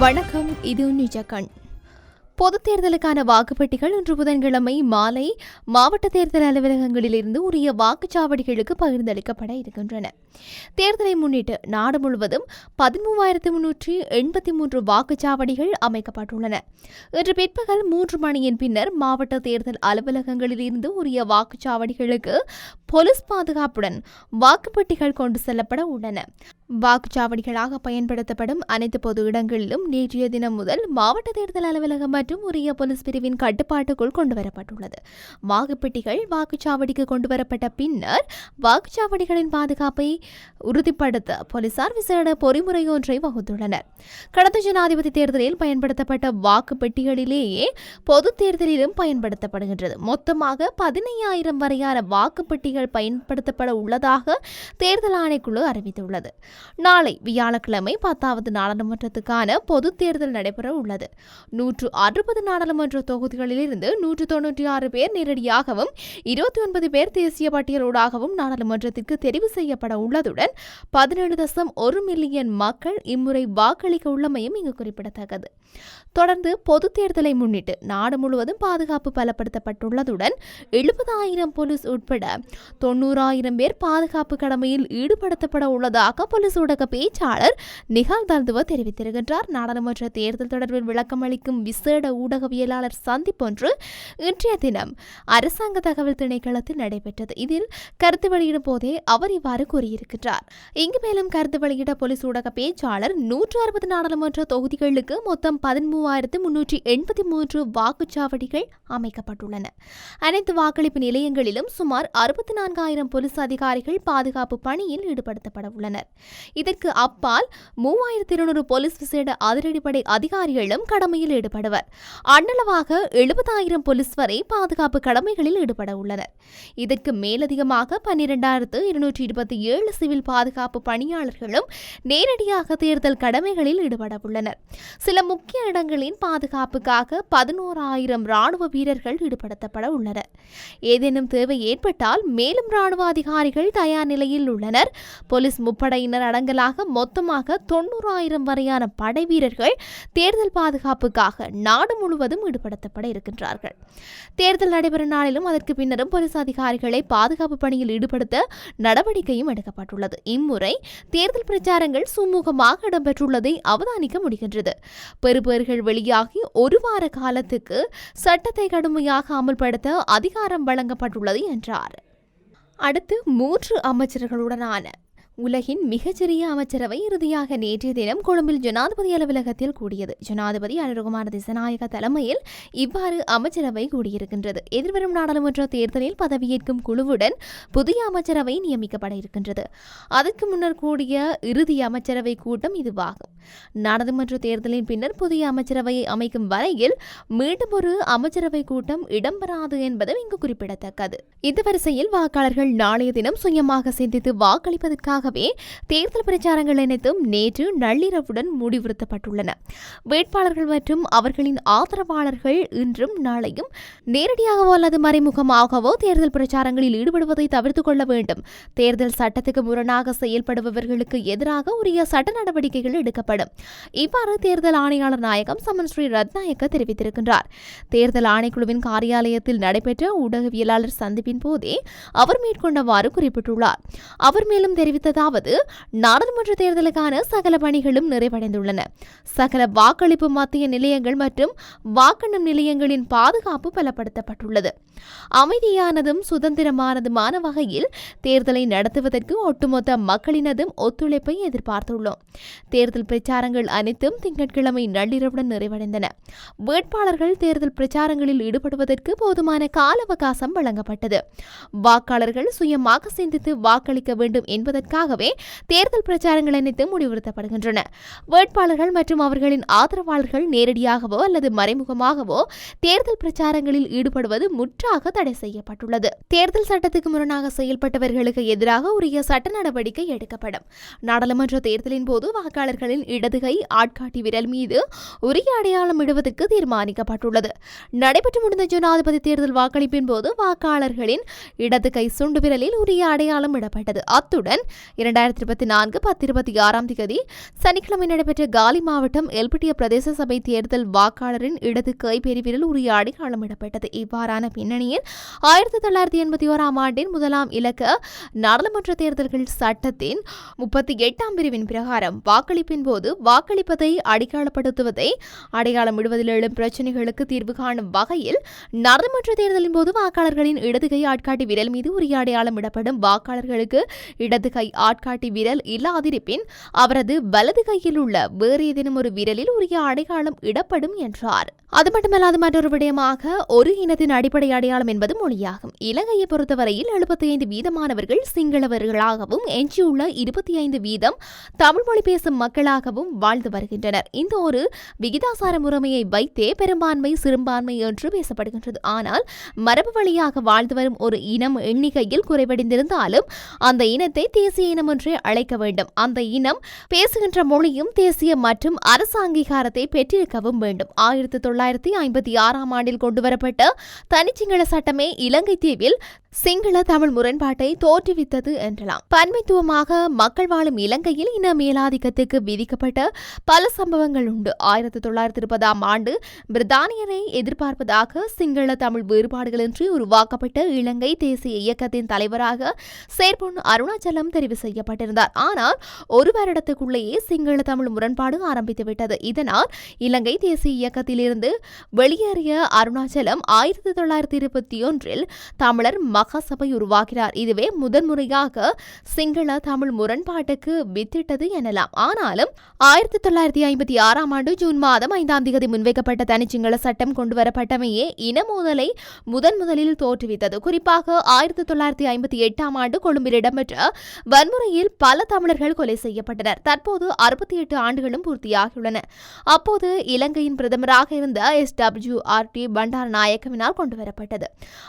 வணக்கம். இது நிஜகண் பொதுத் தேர்தலுக்கான வாக்குப்பெட்டிகள் இன்று புதன்கிழமை மாலை மாவட்ட தேர்தல் அலுவலகங்களிலிருந்து உரிய வாக்குச்சாவடிகளுக்கு பகிர்ந்தளிக்கப்பட இருக்கின்றன. தேர்தலை முன்னிட்டு நாடு முழுவதும் பதிமூவாயிரத்து முன்னூற்றி எண்பத்தி மூன்று வாக்குச்சாவடிகள் அமைக்கப்பட்டுள்ளன. இன்று பிற்பகல் மூன்று மணியின் பின்னர் மாவட்ட தேர்தல் அலுவலகங்களிலிருந்து உரிய வாக்குச்சாவடிகளுக்கு போலீஸ் பாதுகாப்புடன் வாக்குப்பெட்டிகள் கொண்டு செல்லப்பட உள்ளன. வாக்குச்சாவடிகளாக பயன்படுத்தப்படும் அனைத்து பொது இடங்களிலும் நேற்றைய தினம் முதல் மாவட்ட தேர்தல் அலுவலகம் மற்றும் உரிய போலீஸ் பிரிவின் கட்டுப்பாட்டுக்குள் கொண்டுவரப்பட்டுள்ளது. வாக்குப்பெட்டிகள் வாக்குச்சாவடிக்கு கொண்டுவரப்பட்ட பின்னர் வாக்குச்சாவடிகளின் பாதுகாப்பை உறுதிப்படுத்த போலீசார் விசேட பொறிமுறை ஒன்றை வகுத்துள்ளனர். கடந்த ஜனாதிபதி தேர்தலில் பயன்படுத்தப்பட்ட வாக்குப்பெட்டிகளிலேயே பொது தேர்தலிலும் பயன்படுத்தப்படுகின்றது. மொத்தமாக பதினையாயிரம் வரையான வாக்குப்பெட்டிகள் பயன்படுத்தப்பட உள்ளதாக தேர்தல் ஆணைக்குழு அறிவித்துள்ளது. நாளை வியாழக்கிழமை பத்தாவது நாடாளுமன்றத்துக்கான பொது தேர்தல் நடைபெற உள்ளது. நூற்று அறுபது நாடாளுமன்ற தொகுதிகளிலிருந்து நூற்று தொன்னூற்றி ஆறு பேர் நேரடியாகவும் இருபத்தி ஒன்பது பேர் தேசிய பட்டியலூடாகவும் நாடாளுமன்றத்திற்கு தெரிவு செய்யப்பட உள்ளதுடன் பதினேழு தசம் ஒரு மில்லியன் மக்கள் இம்முறை வாக்களிக்க உள்ளமையும் இங்கு குறிப்பிடத்தக்கது. தொடர்ந்து பொது தேர்தலை முன்னிட்டு நாடு முழுவதும் பாதுகாப்பு பலப்படுத்தப்பட்டுள்ளதுடன் எழுபதாயிரம் போலீஸ் உட்பட தொண்ணூறாயிரம் பேர் பாதுகாப்பு கடமையில் ஈடுபடுத்தப்பட உள்ளதாக போலீஸ் ஊடக பேச்சாளர் நிகால் தல்துவ தெரிவித்திருக்கின்றார். நாடாளுமன்ற தேர்தல் தொடர்பில் விளக்கம் அளிக்கும் விசேட ஊடகவியலாளர் சந்திப்பொன்று இன்றைய தினம் அரசாங்க தகவல் திணைக்களத்தில் நடைபெற்றது. இதில் கருத்து வெளியிடும் போதே அவர் இவ்வாறு கூறியிருக்கின்றார். இங்கு மேலும் கருத்து வெளியிட போலீஸ் ஊடக பேச்சாளர் நூற்று அறுபது நாடாளுமன்ற தொகுதிகளுக்கு மொத்தம் பதிமூவாயிரத்து முன்னூற்றி எண்பத்தி மூன்று வாக்குச்சாவடிகள் அமைக்கப்பட்டுள்ளன. அனைத்து வாக்களிப்பு நிலையங்களிலும் சுமார் அறுபத்தி நான்காயிரம் போலீஸ் அதிகாரிகள் பாதுகாப்பு பணியில் ஈடுபடுத்தப்பட உள்ளனர். இதற்கு அப்பால் மூவாயிரத்தி இருநூறு போலீஸ் விசேட அதிரடிப்படை அதிகாரிகளும் கடமையில் ஈடுபடுவர். அண்ணளவாக எழுபதாயிரம் போலீஸ் வரை பாதுகாப்பு கடமைகளில் ஈடுபட உள்ளனர். இதற்கு மேலதிகமாக பன்னிரெண்டாயிரத்து இருநூற்றி இருபத்தி ஏழு சிவில் பாதுகாப்பு பணியாளர்களும் நேரடியாக தேர்தல் கடமைகளில் ஈடுபட உள்ளனர். சில முக்கிய இடங்களின் பாதுகாப்புக்காக பதினோராயிரம் ராணுவ வீரர்கள் ஈடுபடுத்தப்பட உள்ளனர். ஏதேனும் தேவை ஏற்பட்டால் மே மேலும் ராணுவ அதிகாரிகள் தயார் நிலையில் உள்ளனர். போலீஸ் முப்படையினர் அடங்கலாக மொத்தமாக தொண்ணூறாயிரம் வரையான படை வீரர்கள் தேர்தல் பாதுகாப்புக்காக நாடு முழுவதும் ஈடுபடுத்தப்பட இருக்கின்றார்கள். தேர்தல் நடைபெறும் நாளிலும் அதற்கு பின்னரும் போலீஸ் அதிகாரிகளை பாதுகாப்பு பணியில் ஈடுபடுத்த நடவடிக்கையும் எடுக்கப்பட்டுள்ளது. இம்முறை தேர்தல் பிரச்சாரங்கள் சுமூகமாக இடம்பெற்றுள்ளதை அவதானிக்க முடிகின்றது. பெறுபேறுகள் வெளியாகி ஒரு வார காலத்துக்கு சட்டத்தை கடுமையாக அமல்படுத்த அதிகாரம் வழங்கப்பட்டுள்ளது என்றார். அடுத்து மூன்று அமைச்சர்களுடனான உலகின் மிகச்சிறிய அமைச்சரவை இறுதியாக நேற்றைய தினம் கொழும்பில் ஜனாதிபதி அலுவலகத்தில் கூடியது. ஜனாதிபதி அனுரகுமார திசநாயக தலைமையில் இவ்வாறு அமைச்சரவை கூடியிருக்கின்றது. எதிர்வரும் நாடாளுமன்ற தேர்தலில் பதவியேற்கும் குழுவுடன் புதிய அமைச்சரவை நியமிக்கப்பட இருக்கின்றது. அதற்கு முன்னர் கூடிய இறுதி அமைச்சரவை கூட்டம் இதுவாகும். நாடாளுமன்ற தேர்தலின் பின்னர் புதிய அமைச்சரவையை அமைக்கும் வரையில் மீண்டும் ஒரு அமைச்சரவை கூட்டம் இடம்பெறாது என்பதும் இங்கு குறிப்பிடத்தக்கது. இந்த வரிசையில் வாக்காளர்கள் நாளைய தினம் சுயமாக சிந்தித்து வாக்களிப்பதற்காகவே தேர்தல் பிரச்சாரங்கள் அனைத்தும் நேற்று நள்ளிரவுடன் முடிவுறுத்தப்பட்டுள்ளன. வேட்பாளர்கள் மற்றும் அவர்களின் ஆதரவாளர்கள் இன்றும் நாளையும் நேரடியாகவோ அல்லது மறைமுகமாகவோ தேர்தல் பிரச்சாரங்களில் ஈடுபடுவதை தவிர்த்துக் கொள்ள வேண்டும். தேர்தல் சட்டத்துக்கு முரணாக செயல்படுபவர்களுக்கு எதிராக உரிய சட்ட நடவடிக்கைகள் எடுக்கப்படும் செயல்படும் இவ்வாறு தேர்தல் ஆணையாளர் நாயகம் சமன் ஸ்ரீ ரத்நாயக்க தெரிவித்திருக்கின்றார். தேர்தல் ஆணைக்குழுவின் காரியாலயத்தில் நடைபெற்ற ஊடகவியலாளர் சந்திப்பின் போதே அவர் மேற்கொண்டவாறு குறிப்பிட்டுள்ளார். அவர் மேலும் தெரிவித்ததாவது நாடாளுமன்ற தேர்தலுக்கான சகல பணிகளும் நிறைவடைந்துள்ளன. சகல வாக்களிப்பு மத்திய நிலையங்கள் மற்றும் வாக்கெண்ணும் நிலையங்களின் பாதுகாப்பு பலப்படுத்தப்பட்டுள்ளது. அமைதியானதும் சுதந்திரமானதுமான வகையில் தேர்தலை நடத்துவதற்கு ஒட்டுமொத்த மக்களினதும் ஒத்துழைப்பை எதிர்பார்த்துள்ளோம். தேர்தல் பிரச்சாரங்கள் அனைத்தும் திங்கட்கிழமை நள்ளிரவுடன் நிறைவடைந்தன. வேட்பாளர்கள் தேர்தல் பிரச்சாரங்களில் ஈடுபடுவதற்கு போதுமான கால அவகாசம் வழங்கப்பட்டது. வாக்காளர்கள் சுயமாக சிந்தித்து வாக்களிக்க வேண்டும் என்பதற்காகவே தேர்தல் பிரச்சாரங்கள் அனைத்தும் முடிவுறுத்தப்படுகின்றன. வேட்பாளர்கள் மற்றும் அவர்களின் ஆதரவாளர்கள் நேரடியாகவோ அல்லது மறைமுகமாகவோ தேர்தல் பிரச்சாரங்களில் ஈடுபடுவது முற்றாக தடை செய்யப்பட்டுள்ளது. தேர்தல் சட்டத்துக்கு முரணாக செயல்பட்டவர்களுக்கு எதிராக உரிய சட்ட நடவடிக்கை எடுக்கப்படும். நாடாளுமன்ற தேர்தலின் போது வாக்காளர்களின் இடதுகை ஆட்காட்டி விரல் மீது உரிய அடையாளம் இடுவதற்கு தீர்மானிக்கப்பட்டுள்ளது. நடைபெற்று முடிந்த ஜனாதிபதி தேர்தல் வாக்களிப்பின் போது வாக்காளர்களின் இடது கை சுண்டு விரலில் உரிய அடையாளம் இடப்பட்டது. அத்துடன் இரண்டாயிரத்தி இருபத்தி நான்கு பத்து இருபத்தி ஆறாம் தேதி சனிக்கிழமை நடைபெற்ற காலி மாவட்டம் எல்பிட்டிய பிரதேச சபை தேர்தல் வாக்காளரின் இடது கை பிரிவில் உரிய அடையாளம் இடப்பட்டது. இவ்வாறான பின்னணியில் ஆயிரத்தி தொள்ளாயிரத்தி எண்பத்தி ஓராம் ஆண்டின் முதலாம் இலக்க நாடாளுமன்ற தேர்தல்கள் சட்டத்தின் முப்பத்தி எட்டாம் பிரிவின் பிரகாரம் வாக்களிப்பின் போது வாக்களிப்பதை அடையாளப்படுத்துவதை அடையாளமிடுவதில் எழும் பிரச்சினைகளுக்கு தீர்வு காணும் வகையில் நாடாளுமன்ற தேர்தலின் போது வாக்காளர்களின் இடது கை ஆட்காட்டி விரல் மீது உரிய அடையாளம் இடப்படும் வாக்காளர்களுக்கு இடது கை ஆட்காட்டி விரல் இல்லாதிருப்பின் அவரது வலது கையில் உள்ள வேறு ஏதேனும் ஒரு விரலில் உரிய அடையாளம் இடப்படும் என்றார். அது மட்டுமல்லாது மற்றொரு விடயமாக ஒரு இனத்தின் அடிப்படை அடையாளம் என்பது மொழியாகும். இலங்கையை பொறுத்தவரையில் எழுபத்தி ஐந்து வீதமானவர்கள் சிங்களவர்களாகவும் எஞ்சியுள்ள இருபத்தி ஐந்து வீதம் தமிழ் மொழி பேசும் மக்களாகவும் வாழ்ந்து வருகின்றனர். இந்த ஒரு விகிதாசார முறைமையை வைத்தே பெரும்பான்மை சிறுபான்மை என்று பேசப்படுகின்றது. ஆனால் மரபு வழியாக வாழ்ந்து வரும் ஒரு இனம் எண்ணிக்கையில் குறைவடைந்திருந்தாலும் அந்த இனத்தை தேசிய இனம் என்றே அழைக்க வேண்டும். அந்த இனம் பேசுகின்ற மொழியும் தேசிய மற்றும் அரசு அங்கீகாரத்தை பெற்றிருக்கவும் வேண்டும். ஆயிரத்தி தொள்ளாயிரத்தி தொள்ளாயிரத்தி ஐம்பத்தி ஆறாம் ஆண்டில் கொண்டுவரப்பட்ட தனிச்சிங்கள சட்டமே இலங்கை தீவில் சிங்கள தமிழ் முரண்பாட்டை தோற்றுவித்தது என்றலாம். பன்மைத்துவமாக மக்கள் வாழும் இலங்கையில் இன மேலாதிக்கத்துக்கு விதிக்கப்பட்ட பல சம்பவங்கள் உண்டு. ஆயிரத்தி தொள்ளாயிரத்தி இருபதாம் ஆண்டு பிரித்தானியரை எதிர்பார்ப்பதாக சிங்கள தமிழ் வேறுபாடுகளின்றி உருவாக்கப்பட்ட இலங்கை தேசிய இயக்கத்தின் தலைவராக சேர்பொன் அருணாச்சலம் தெரிவு செய்யப்பட்டிருந்தார். ஆனால் ஒரு வருடத்துக்குள்ளேயே சிங்கள தமிழ் முரண்பாடு ஆரம்பித்துவிட்டது. இதனால் இலங்கை தேசிய இயக்கத்திலிருந்து வெளியேறிய அருணாச்சலம் ஆயிரத்தி தொள்ளாயிரத்தி இருபத்தி ஒன்றில் தமிழர் மகாசபை உருவாகிறார். இதுவே முதன்முறையாக சிங்கள தமிழ் முரண்பாட்டுக்கு வித்திட்டது எனலாம். ஆனாலும் ஆயிரத்தி தொள்ளாயிரத்தி ஐம்பத்தி ஆறாம் ஆண்டு ஜூன் மாதம் ஐந்தாம் தேதி முன்வைக்கப்பட்ட தனிச்சிங்கள சட்டம் கொண்டுவரப்பட்டமையே இன மோதலை முதன் முதலில் தோற்றுவித்தது. குறிப்பாக ஆயிரத்தி தொள்ளாயிரத்தி ஐம்பத்தி எட்டாம் ஆண்டு கொழும்பில் இடம்பெற்ற வன்முறையில் பல தமிழர்கள் கொலை செய்யப்பட்டனர். தற்போது அறுபத்தி எட்டு ஆண்டுகளும் பூர்த்தியாகியுள்ளன. அப்போது இலங்கையின் பிரதமராக இருந்த எஸ் டபிள்யூ ஆர் டி பண்டாரநாயக்கவினால் கொண்டுவரப்பட்டது.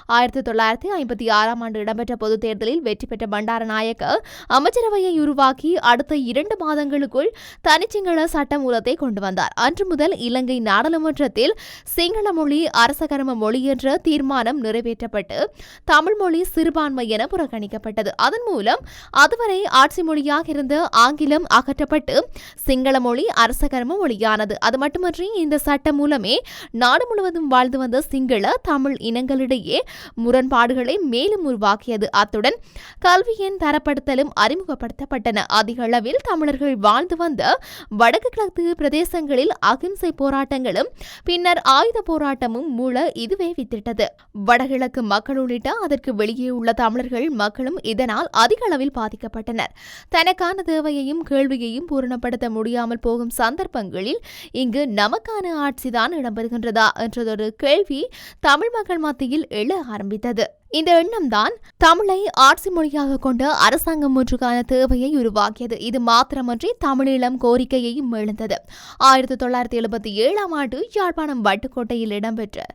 ஆயிரத்தி தொள்ளாயிரத்தி ஐம்பத்தி ஆறாம் ஆண்டு இடம்பெற்ற பொதுத் தேர்தலில் வெற்றி பெற்ற பண்டாரநாயக்க அமைச்சரவையை உருவாக்கி அடுத்த இரண்டு மாதங்களுக்குள் தனிச்சிங்கள சட்டமூலத்தை கொண்டு வந்தார். அன்று முதல் இலங்கை நாடாளுமன்றத்தில் சிங்கள மொழி அரசகர்ம மொழி என்ற தீர்மானம் நிறைவேற்றப்பட்டு தமிழ் மொழி சிறுபான்மை என புறக்கணிக்கப்பட்டது. அதன் மூலம் அதுவரை ஆட்சி மொழியாக இருந்த ஆங்கிலம் அகற்றப்பட்டு சிங்கள மொழி அரசகர்ம மொழியானது. அது மட்டுமன்றி இந்த சட்டம் மூலமே நாடு முழுவதும் வாழ்ந்து வந்த சிங்கள தமிழ் இனங்களிடையே முரண்பாடுகளை மேலும் உருவாக்கியது. அத்துடன் கல்வியின் தரப்படுத்தலும் அறிமுகப்படுத்தப்பட்டன. அதிக அளவில் தமிழர்கள் வாழ்ந்து வந்த வடக்கு கிழக்கு பிரதேசங்களில் அகிம்சை போராட்டங்களும் பின்னர் ஆயுத போராட்டமும் மூல இதுவே வித்திட்டது. வடகிழக்கு மக்கள் உள்ளிட்ட அதற்கு வெளியே உள்ள தமிழர்கள் மக்களும் இதனால் அதிக அளவில் பாதிக்கப்பட்டனர். தனக்கான தேவையையும் கேள்வியையும் பூரணப்படுத்த முடியாமல் போகும் சந்தர்ப்பங்களில் இங்கு நமக்கான ஆட்சிதான் இடம்பெறுகின்றதா என்றதொரு கேள்வி தமிழ் மக்கள் மத்தியில் எழ ஆரம்பித்தது. இந்த எண்ணம்தான் தமிழை ஆட்சி மொழியாக கொண்ட அரசாங்கம் ஒன்றுக்கான தேவையை உருவாக்கியது. இது மாத்திரமன்றி தமிழீழம் கோரிக்கையையும் எழுந்தது. ஆயிரத்தி தொள்ளாயிரத்தி எழுபத்தி ஏழாம் ஆண்டு யாழ்ப்பாணம் வட்டுக்கோட்டையில் இடம்பெற்ற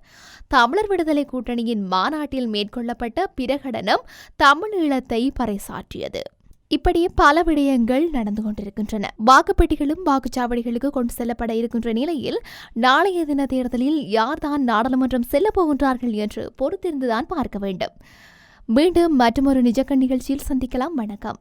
தமிழர் விடுதலை கூட்டணியின் மாநாட்டில் மேற்கொள்ளப்பட்ட பிரகடனம் தமிழீழத்தை பறைசாற்றியது. இப்படி பல விடயங்கள் நடந்து கொண்டிருக்கின்றன. வாக்குப்பெட்டிகளும் வாக்குச்சாவடிகளுக்கு கொண்டு செல்லப்பட இருக்கின்ற நிலையில் நாளைய தின தேர்தலில் யார்தான் நாடாளுமன்றம் செல்லப் போகின்றார்கள் என்று பொறுத்திருந்துதான் பார்க்க வேண்டும். மீண்டும் மற்றொரு நிஜக்கண் நிகழ்ச்சியில் சந்திக்கலாம். வணக்கம்.